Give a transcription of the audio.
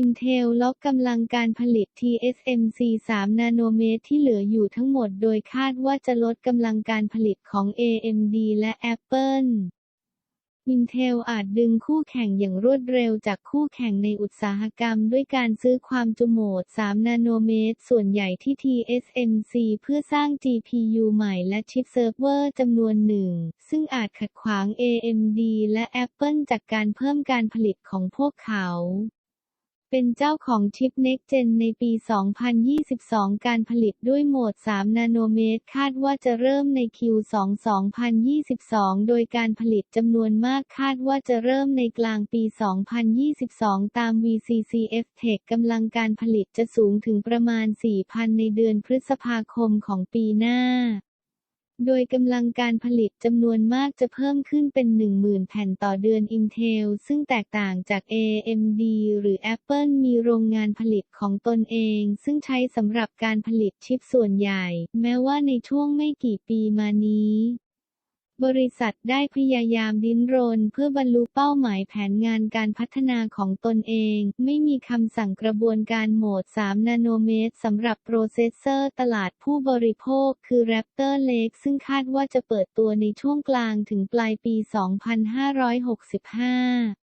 Intel ล็อกกำลังการผลิต TSMC 3 นาโนเมตรที่เหลืออยู่ทั้งหมดโดยคาดว่าจะลดกำลังการผลิตของ AMD และ Apple Intel อาจดึงคู่แข่งอย่างรวดเร็วจากคู่แข่งในอุตสาหกรรมด้วยการซื้อความจุโหมด 3 นาโนเมตร ส่วนใหญ่ที่ TSMC เพื่อสร้าง GPU ใหม่และชิปเซิร์ฟเวอร์จำนวนหนึ่ง ซึ่งอาจขัดขวาง AMD และ Apple จากการเพิ่มการผลิตของพวกเขา เป็นเจ้าของชิป Next Gen ในปี 2022 การผลิตด้วยโหมด 3 นาโนเมตร คาดว่าจะเริ่มใน Q2 2022 โดยการผลิตจำนวนมากคาดว่าจะเริ่มในกลางปี 2022 ตาม VCCF Tech กำลังการผลิตจะสูงถึงประมาณ 4,000 ในเดือนพฤษภาคมของปีหน้า โดยกำลังการผลิตจำนวนมากจะเพิ่มขึ้นเป็น 10,000 แผ่นต่อเดือน Intel ซึ่งแตกต่างจาก AMD หรือ Apple มีโรงงานผลิตของตนเอง ซึ่งใช้สำหรับการผลิตชิปส่วนใหญ่ แม้ว่าในช่วงไม่กี่ปีมานี้ บริษัทได้พยายามดิ้นรนเพื่อบรรลุเป้าหมายแผนงานการพัฒนาของตนเอง ไม่มีคำสั่งกระบวนการโหมด 3 นาโนเมตรสำหรับโปรเซสเซอร์ตลาดผู้บริโภค คือ Raptor Lake ซึ่งคาดว่าจะเปิดตัวในช่วงกลางถึงปลายปี 2565